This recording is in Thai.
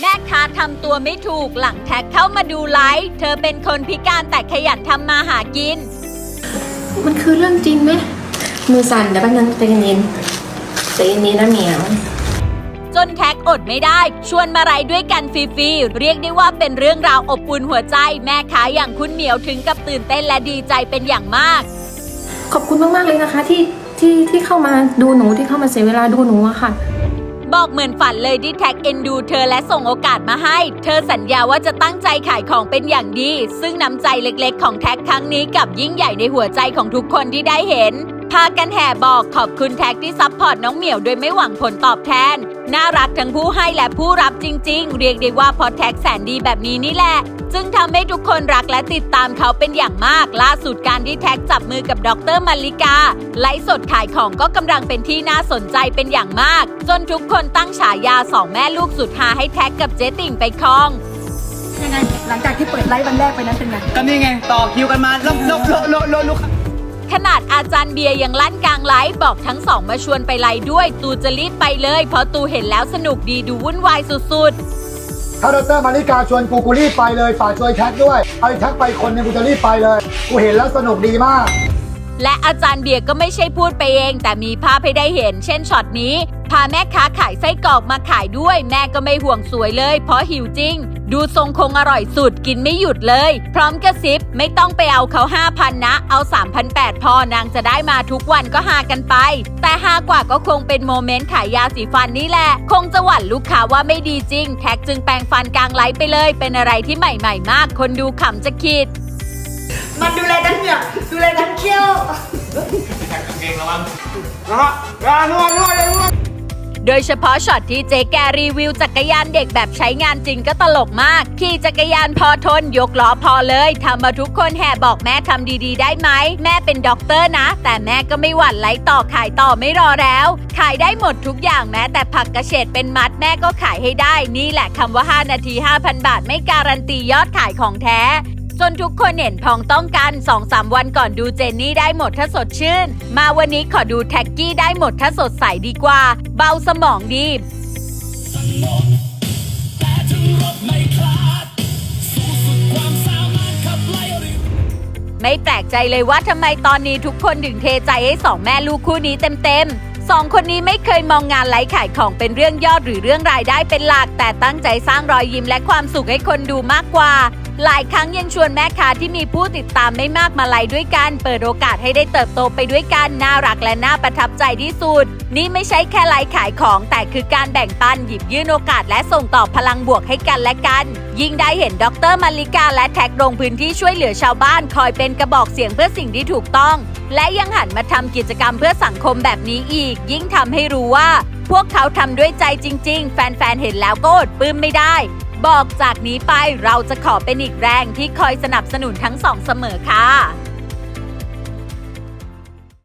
แม่ค้าทำตัวไม่ถูกหลังแท็กเข้ามาดูไลฟ์เธอเป็นคนพิการแต่ขยันทำมาหากิน มันคือเรื่องจริงไหมมือสั่นเดี๋ยวแป๊บนึงใจเย็นๆใจเย็นๆนะเหมียว จนแท็กอดไม่ได้ ชวนมาไรด้วยกันฟรีๆเรียกได้ว่าเป็นเรื่องราวอบอุ่นหัวใจ แม่ค้าอย่างคุณเหมียวถึงกับตื่นเต้นและดีใจเป็นอย่างมาก ขอบคุณมากๆเลยนะคะที่ที่ที่เข้ามาดูหนูที่เข้ามาเสียเวลาดูหนูอะค่ะ บอกเหมือนฝันเลยที่แท็กเอ็นดูเธอและส่งโอกาสมาให้ เธอสัญญาว่าจะตั้งใจขายของเป็นอย่างดี ซึ่งน้ำใจเล็กๆ ของแท็กครั้งนี้กับยิ่งใหญ่ในหัวใจของทุกคนที่ได้เห็น พากันแห่บอกขอบคุณแท็กที่ซัพพอร์ตน้องเหมียวโดยไม่หวังผลตอบแทน น่ารักทั้งผู้ให้และผู้รับจริง ๆ เรียกได้ว่าเพอแท็กแสนดีแบบนี้นี่แหละจึงทำให้ทุกคนรักและติดตามเขาเป็นอย่างมาก ล่าสุดการที่แท็กจับมือกับดรมาริกา ไลฟ์สดขายของก็กำลังเป็นที่น่าสนใจเป็นอย่างมาก จนทุกคนตั้งฉายาสองแม่ลูกสุดหาให้แท็กกับเจ๊ติ่งไปครองยังไงหลังจากที่เปิดไลฟ์วันแรกไปนั้นเป็นไงก็นี่ไงต่อคิวกันมาแล้วแล้วแล้วแล้วแล้วลูก ขนาดอาจารย์เบียร์ยังลั่นกลางไลฟ์บอกทั้งสองมาชวนไปไลฟ์ด้วย ตูจะรีบไปเลย เพราะตูเห็นแล้วสนุกดีดูวุ่นวายสุดๆถ้าดรมาริกาชวนกูกูรีบไปเลยฝากช่วยแท็กด้วยไอ้แท็กไปคนหนึงกูจะรีบไปเลย กูเห็นแล้วสนุกดีมาก และอาจารย์เบียร์ก็ไม่ใช่พูดไปเอง แต่มีภาพให้ได้เห็น เช่นช็อตนี้ พาแม่ค้าขายไส้กรอกมาขายด้วย แม่ก็ไม่ห่วงสวยเลย เพราะหิวจริง ดูทรงคงอร่อยสุดกินไม่หยุดเลย พร้อมกระซิบไม่ต้องไปเอาเขา 5,000 นะ เอา 3,800 พอนางจะได้มาทุกวันก็หากันไป แต่หากว่าก็คงเป็นโมเมนต์ขายยาสีฟันนี่แหละ คงจะหวั่นลูกค้าว่าไม่ดีจริง แท็กจึงแปลงฟันกลางไลฟ์ไปเลย เป็นอะไรที่ใหม่ๆ มาก คนดูขำจะคิด มันดูแลทั้งเหงือกดูแลทั้งเขี้ยวโดยเฉพาะช็อตที่เจ๊แกรีวิวจักรยานเด็กแบบใช้งานจริงก็ตลกมาก ขี่จักรยานพอทนยกล้อพอเลยทำมาทุกคนแห่บอกแม่ทำดีๆ ได้ไหม แม่เป็นด็อกเตอร์นะ แต่แม่ก็ไม่หวั่นไล่ต่อขายต่อไม่รอแล้ว ขายได้หมดทุกอย่างแม้แต่ผักกระเฉดเป็นมัดแม่ก็ขายให้ได้ นี่แหละคำว่า 5 นาที 5,000 บาทไม่การันตียอดขายของแท้ จนทุกคนเห็นพ้องต้องกัน2-3วันก่อนดูเจนนี่ได้หมดถ้าสดชื่น มาวันนี้ขอดูแท็กกี้ได้หมดถ้าสดใสดีกว่า เบาสมองดีไม่แปลกใจเลยว่าทำไมตอนนี้ทุกคนถึงเทใจให้สองแม่ลูกคู่นี้เต็มๆสองคนนี้ไม่เคยมองงานไลฟ์ขายของเป็นเรื่องยอดหรือเรื่องรายได้เป็นหลัก แต่ตั้งใจสร้างรอยยิ้มและความสุขให้คนดูมากกว่า หลายครั้งยังชวนแม่ค้าที่มีผู้ติดตามไม่มากมาไลด้วยกัน เปิดโอกาสให้ได้เติบโตไปด้วยกัน น่ารักและน่าประทับใจที่สุด นี่ไม่ใช่แค่ไลฟ์ขายของ แต่คือการแบ่งปันหยิบยื่นโอกาสและส่งต่อพลังบวกให้กันและกัน ยิ่งได้เห็นดรมาริกาและแท็กลงพื้นที่ช่วยเหลือชาวบ้าน คอยเป็นกระบอกเสียงเพื่อสิ่งที่ถูกต้อง และยังหันมาทำกิจกรรมเพื่อสังคมแบบนี้อีก ยิ่งทำให้รู้ว่า พวกเขาทำด้วยใจจริง ๆ แฟนๆเห็นแล้วก็อดปลื้มไม่ได้ บอกจากนี้ไปเราจะขอเป็นอีกแรงที่คอยสนับสนุนทั้งสองเสมอค่ะ